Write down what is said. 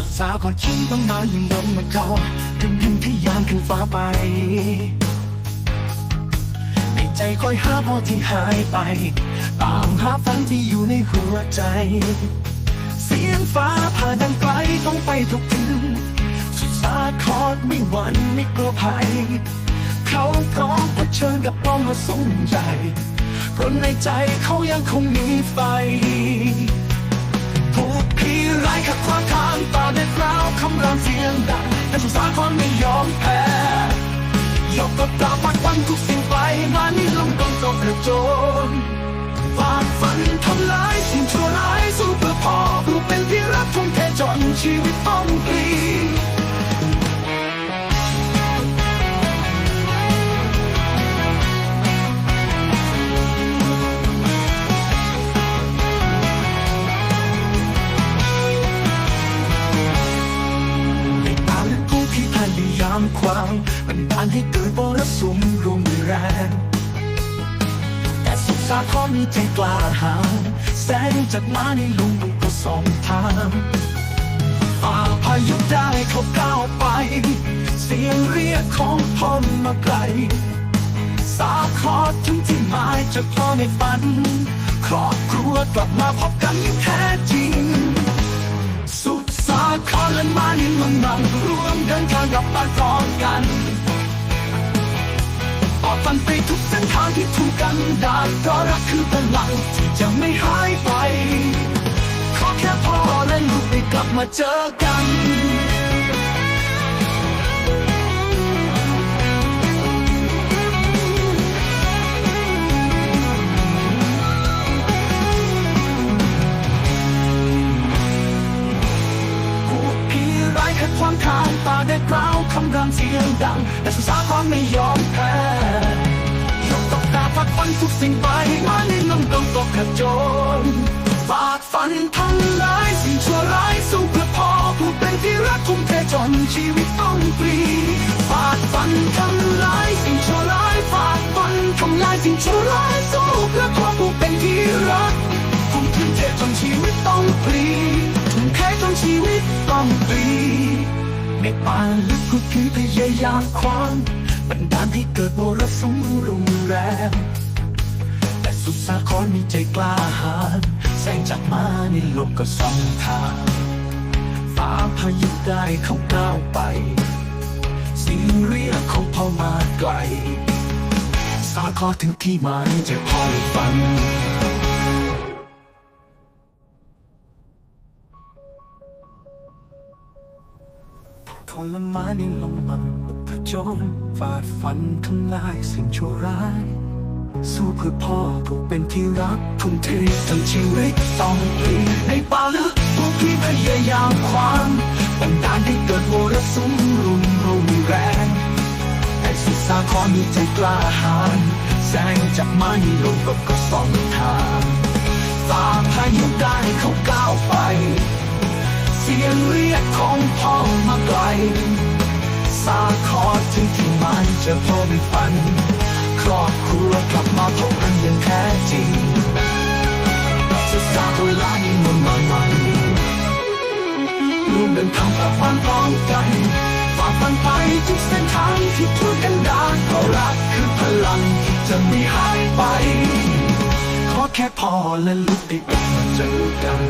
ศึกษาก่อนคิดต้องนานยิ่งลมมาก่อนถึงยิ่งที่ยานขึ้นฟ้าไปในใจคอยหาพอที่หายไปตามหาฝันที่อยู่ในหัวใจ เสียงฟ้าผ่าดังไกลต้องไปทุกทิศสุดสาครไม่หวั่นไม่กลัวภัย เขาพร้อมเผชิญกับป้องมาสงใจเพราะในใจเขายังคงมีไฟถูกผีร้ายขัดขวางทาง ยกกับานให้เกิดบรสุมรุนแรง แต่สุขสาครมีใจกล้าหาญแสงจากมาในลุงก็ส่องทางฝ่าพายุได้เขาก้าวไป เสียงเรียกของพ่อมาไกล สาคอถึงที่หมายจะพ่อในฝัน ครอบครัวกลับมาพบกันอย่างแท้จริง สุดสาครและมานินเมืองนังรวมเดินทางกลับบ้านพร้อมกัน ออกฟันไปทุกเส้นทางที่ถูกกันดานเพราะรักคือพลังที่จะไม่หายไป ขอแค่พ่อและลูกได้กลับมาเจอกันพวกผีร้ายขัดขวางทางตาได้กล่าวคำรามเสียงดัง แต่สุสาครไม่ยอมแพ้ สิ่งไปมาในลมตรงตกกระโจนฝากฟันทำร้ายสิ่งชั่วร้ายสู้เพื่อพ่อผู้เป็นที่รักทุ่มเทจนชีวิตต้องปลีฝากฟันทำร้ายสิ่งชั่วร้ายฝากฟันทำลายสิ่งชั่วร้ายสู้เพื่อพ่อผู้เป็นที่รักทุ่มเทจนชีวิตต้องปลีทุ่มเทจนชีวิตต้องปลีในป่าลึกก็คือพยายามคว้างบันดาลให้เกิดมรสุมรุนแรงาครมีใจกล้าหาญแสงจากมาในโลกก็ส่องทางฟ้าพายุได้เขาก้าวไป สิ่งเรียกของพ่อมาไกลสาครถึงที่หมายจะคอยฟังทรมานในลมมันผจญฝ่าฟันทำลายสิ่งชั่วร้าย สู้เพื่อพ่อผู้เป็นที่รักทุ่มเททั้งชีวิตต้องปีในป่าลึกพวกที่พยายามขวางบันดาลให้เกิดโมรสุมรุนรุนแรงแต่สุดสาครมีใจกล้าหาญแสงจากไม้ลงก็ก็สองทางฝ่าพายุได้เขาก้าวไป เสียงเรียกของพ่อมาไกลสาคอถึงที่มันจะพ่อไม่ฝัน ครอบครัว กลับมาพบกันอย่างแท้จริงจะสร้างเวลานี้มันมันมันร่วมเดินทางกับความพร้อมกันฝ่าฟันไปทุกเส้นทางที่ทุกกันดานเพราะรักคือพลังที่จะไม่หายไป ขอแค่พอและลูกได้กลับมาเจอกัน